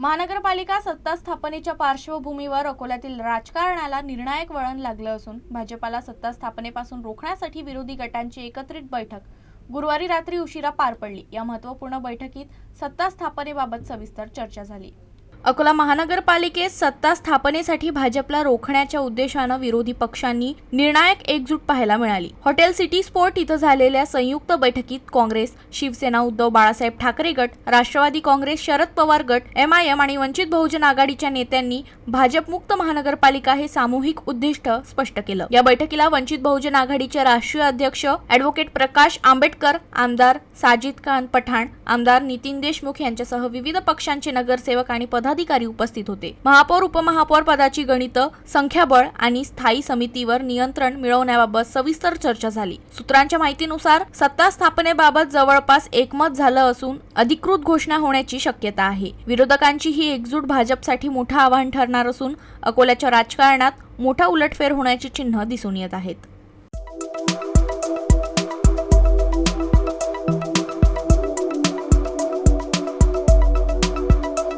महानगरपालिका सत्ता स्थापनेच्या पार्श्वभूमीवर अकोल्यातील राजकारणाला निर्णायक वळण लागलं असून भाजपाला सत्ता स्थापनेपासून रोखण्यासाठी विरोधी गटांची एकत्रित बैठक गुरुवारी रात्री उशिरा पार पडली. या महत्त्वपूर्ण बैठकीत सत्ता स्थापनेबाबत सविस्तर चर्चा झाली. अकोला महानगरपालिकेत सत्ता स्थापनेसाठी भाजपला रोखण्याच्या उद्देशानं विरोधी पक्षांनी निर्णायक एकजूट पाहायला मिळाली. हॉटेल सिटी स्पोर्ट इथं झालेल्या संयुक्त बैठकीत काँग्रेस शिवसेना उद्धव बाळासाहेब ठाकरे गट राष्ट्रवादी काँग्रेस शरद पवार गट एम आय एम आणि वंचित बहुजन आघाडीच्या नेत्यांनी भाजपमुक्त महानगरपालिका हे सामूहिक उद्दिष्ट स्पष्ट केलं. या बैठकीला वंचित बहुजन आघाडीचे राष्ट्रीय अध्यक्ष ॲडव्होकेट प्रकाश आंबेडकर आमदार साजिद खान पठाण आमदार नितीन देशमुख यांच्यासह विविध पक्षांचे नगरसेवक आणि पदाधिकारी उपस्थित होते. महापौर उपमहापौर पदाची गणित संख्याबळ आणि स्थायी समितीवर नियंत्रण मिळवण्याबाबत सविस्तर चर्चा झाली. सूत्रांच्या माहितीनुसार सत्ता स्थापनेबाबत जवळपास एकमत झालं असून अधिकृत घोषणा होण्याची शक्यता आहे. विरोधकांची ही एकजूट भाजपसाठी मोठं आव्हान ठरणार असून अकोल्याच्या राजकारणात मोठा उलटफेर होण्याची चिन्ह दिसून येत आहेत.